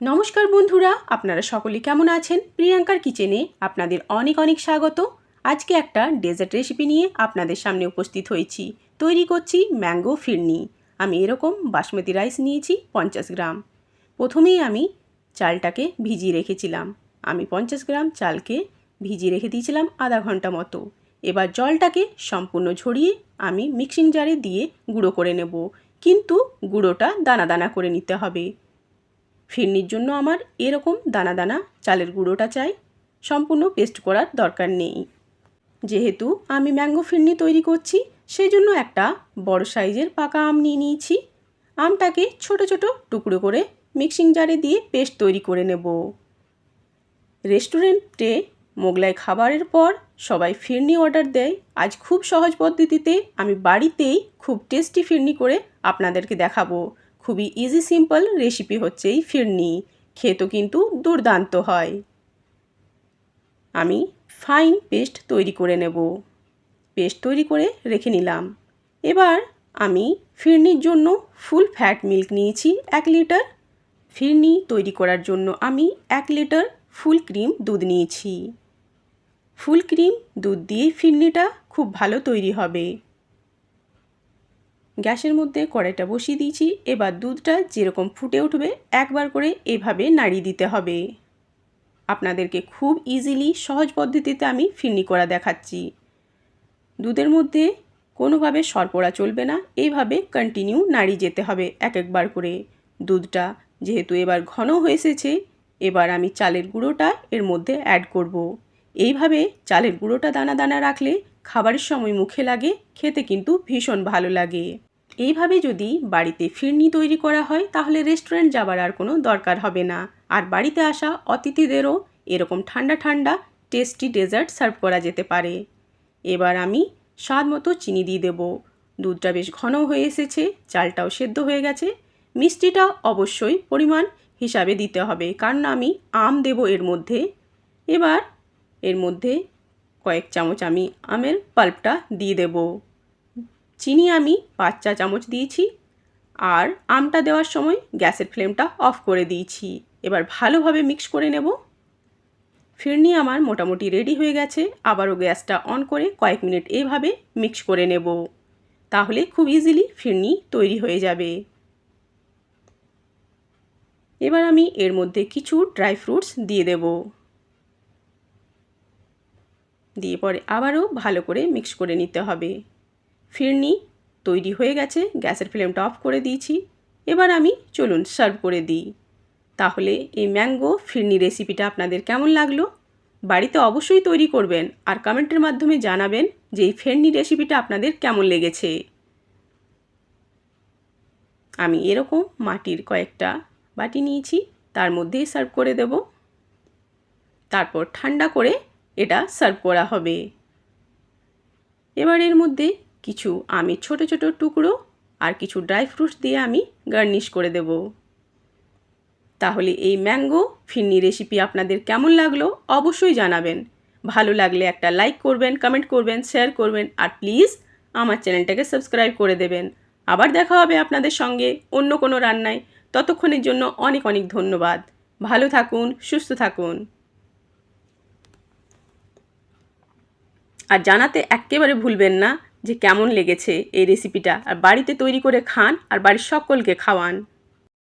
নমস্কার বন্ধুরা, আপনারা সকলে কেমন আছেন? প্রিয়াঙ্কার কিচেনে আপনাদের অনেক অনেক স্বাগত। আজকে একটা ডেজার্ট রেসিপি নিয়ে আপনাদের সামনে উপস্থিত হয়েছি। তৈরি করছি ম্যাঙ্গো ফিরনি আমি এরকম বাসমতি রাইস নিয়েছি পঞ্চাশ গ্রাম। প্রথমেই আমি চালটাকে ভিজিয়ে রেখেছিলাম। আমি পঞ্চাশ গ্রাম চালকে ভিজিয়ে রেখে দিয়েছিলাম আধা ঘণ্টা মতো। এবার জলটাকে সম্পূর্ণ ঝরিয়ে আমি মিক্সিং জারে দিয়ে গুঁড়ো করে নেব। কিন্তু গুঁড়োটা দানা দানা করে নিতে হবে। ফিরনির জন্য আমার এরকম দানা দানা চালের গুঁড়োটা চাই। সম্পূর্ণ পেস্ট করার দরকার নেই। যেহেতু আমি ম্যাঙ্গো ফিরনি তৈরি করছি সেই জন্য একটা বড় সাইজের পাকা আম নিয়ে নিয়েছি। আমটাকে ছোট ছোট টুকরো করে মিক্সিং জারে দিয়ে পেস্ট তৈরি করে নেব। রেস্টুরেন্টে মোগলাই খাবারের পর সবাই ফিরনি অর্ডার দেয়। আজ খুব সহজ পদ্ধতিতে আমি বাড়িতেই খুব টেস্টি ফিরনি করে আপনাদেরকে দেখাবো। খুবই ইজি সিম্পল রেসিপি হচ্ছে এই ফিরনি। খেতেও কিন্তু দুর্দান্ত হয়। আমি ফাইন পেস্ট তৈরি করে নেব। পেস্ট তৈরি করে রেখে নিলাম। এবার আমি ফিরনির জন্য ফুল ফ্যাট মিল্ক নিয়েছি এক লিটার ফিরনি তৈরি করার জন্য আমি এক লিটার ফুল ক্রিম দুধ নিয়েছি। ফুল ক্রিম দুধ দিয়ে ফিরনিটা খুব ভালো তৈরি হবে। গ্যাসের মধ্যে কড়াইটা বসিয়ে দিয়েছি। এবার দুধটা যেরকম ফুটে উঠবে, একবার করে এভাবে নাড়িয়ে দিতে হবে। আপনাদেরকে খুব ইজিলি সহজ পদ্ধতিতে আমি ফিরনি করা দেখাচ্ছি। দুধের মধ্যে কোনোভাবে সরপড়া চলবে না এইভাবে কন্টিনিউ নাড়িয়ে যেতে হবে এক একবার করে। দুধটা যেহেতু এবার ঘন হয়ে এসেছে, এবার আমি চালের গুঁড়োটা এর মধ্যে অ্যাড করব। এইভাবে চালের গুঁড়োটা দানা দানা রাখলে খাবারের সময় মুখে লাগে, খেতে কিন্তু ভীষণ ভালো লাগে। এইভাবে যদি বাড়িতে ফিরনি তৈরি করা হয়, তাহলে রেস্টুরেন্ট যাবার আর কোনো দরকার হবে না। আর বাড়িতে আসা অতিথিদেরও এরকম ঠান্ডা ঠান্ডা, টেস্টি ডেজার্ট সার্ভ করা যেতে পারে। এবার আমি স্বাদ মতো চিনি দিয়ে দেবো। দুধটা বেশ ঘন হয়ে এসেছে, চালটাও সেদ্ধ হয়ে গেছে। মিষ্টিটা অবশ্যই পরিমাণ হিসাবে দিতে হবে, কারণ আমি আম দেব এর মধ্যে। এবার এর মধ্যে কয়েক চামচ আমি আমের পাল্পটা দিয়ে দেব। চিনি আমি পাঁচ চা চামচ দিয়েছি আর আমটা দেওয়ার সময় গ্যাসের ফ্লেমটা অফ করে দিয়েছি। এবার ভালোভাবে মিক্স করে নেব। ফিরনি আমার মোটামুটি রেডি হয়ে গেছে। আবারও গ্যাসটা অন করে কয়েক মিনিট এইভাবে মিক্স করে নেব। তাহলে খুব ইজিলি ফিরনি তৈরি হয়ে যাবে। এবার আমি এর মধ্যে কিছু ড্রাই ফ্রুটস দিয়ে দেব। দিয়ে পরে আবারও ভালো করে মিক্স করে নিতে হবে। ফিরনি, তৈরি হয়ে গেছে, গ্যাসের ফ্লেমটা অফ করে দিয়েছি। এবার আমি চলুন সার্ভ করে দিই। তাহলে এই ম্যাঙ্গো ফিরনি রেসিপিটা আপনাদের কেমন লাগল? বাড়িতে অবশ্যই তৈরি করবেন আর কমেন্টের মাধ্যমে জানাবেন যে এই ফিরনি রেসিপিটা আপনাদের কেমন লেগেছে। আমি এরকম মাটির কয়েকটা বাটি নিয়েছি, তার মধ্যেই সার্ভ করে দেব। তারপর ঠান্ডা করে এটা সার্ভ করা হবে। এবার এর মধ্যে কিছু আমি ছোট ছোট টুকরো আর কিছু ড্রাই ফ্রুটস দিয়ে আমি গার্নিশ করে দেব। তাহলে এই ম্যাঙ্গো ফিরনি রেসিপি আপনাদের কেমন লাগল অবশ্যই জানাবেন। ভালো লাগলে একটা লাইক করবেন, কমেন্ট করবেন, শেয়ার করবেন আর প্লিজ আমার চ্যানেলটাকে সাবস্ক্রাইব করে দেবেন। আবার দেখা হবে আপনাদের সঙ্গে অন্য কোনো রান্নায়। ততক্ষণের জন্য অনেক অনেক ধন্যবাদ। ভালো থাকুন, সুস্থ থাকুন। আর জানাতে একেবারে ভুলবেন না। যে কেমন লেগেছে এই রেসিপিটা আর বাড়িতে তৈরি করে খান আর বাড়ির সকলকে খাওয়ান।